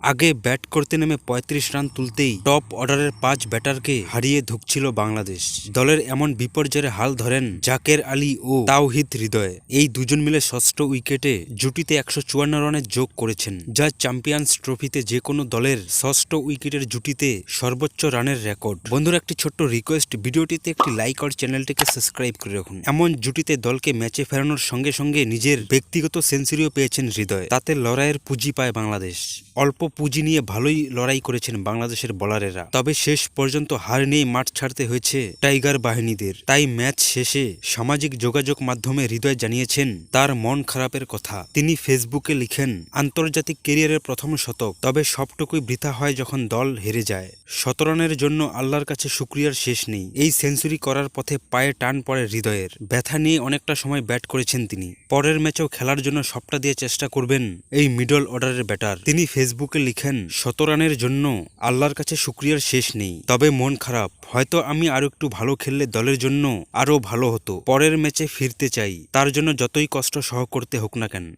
আগে ব্যাট করতে নেমে ৩৫ রান তুলতেই টপ অর্ডারের পাঁচ ব্যাটারকে হারিয়ে ধুঁকছিল বাংলাদেশ। দলের এমন বিপর্যয়ের হাল ধরেন জাকের আলী ও তাওহিদ হৃদয়। এই দুজন মিলে ষষ্ঠ উইকেটে জুটিতে একশো চুয়ান্ন রানের যোগ করেছেন, যা চ্যাম্পিয়ন্স ট্রফিতে যে কোনো দলের ষষ্ঠ উইকেটের জুটিতে সর্বোচ্চ রানের রেকর্ড। বন্ধুরা, একটি ছোট্ট রিকোয়েস্ট ভিডিওটিতে একটি লাইক আর চ্যানেলটিকে সাবস্ক্রাইব করে রাখুন। এমন জুটিতে দলকে ম্যাচে ফেরানোর সঙ্গে সঙ্গে নিজের ব্যক্তিগত সেঞ্চুরিও পেয়েছেন হৃদয়। তাতে লড়াইয়ের পুঁজি পায় বাংলাদেশ। অল্প পুঁজি নিয়ে ভালোই লড়াই করেছেন বাংলাদেশের বলারেরা। তবে শেষ পর্যন্ত হার নিয়ে মাঠ ছাড়তে হয়েছে টাইগার বাহিনীদের। তাই ম্যাচ শেষে সামাজিক যোগাযোগ মাধ্যমে হৃদয় জানিয়েছেন তার মন খারাপের কথা। তিনি ফেসবুকে লিখেন, আন্তর্জাতিক কেরিয়ারের প্রথম শতক, তবে সবটুকুই বৃথা হয় যখন দল হেরে যায়। শতরানের জন্য আল্লাহর কাছে শুক্রিয়ার শেষ নেই। এই সেঞ্চুরি করার পথে পায়ে টান পড়ে হৃদয়ের। ব্যথা নিয়ে অনেকটা সময় ব্যাট করেছেন তিনি। পরের ম্যাচেও খেলার জন্য সবটা দিয়ে চেষ্টা করবেন এই মিডল অর্ডারের ব্যাটার। তিনি ফেসবুকে লিখেন, শতরানের জন্য আল্লাহর কাছে শুক্রিয়ার শেষ নেই। তবে মন খারাপ। হয়তো আমি আরও একটু ভালো খেললে দলের জন্য আরও ভালো হতো। পরের ম্যাচে ফিরতে চাই। তার জন্য যতই কষ্ট সহ করতে হোক না কেন।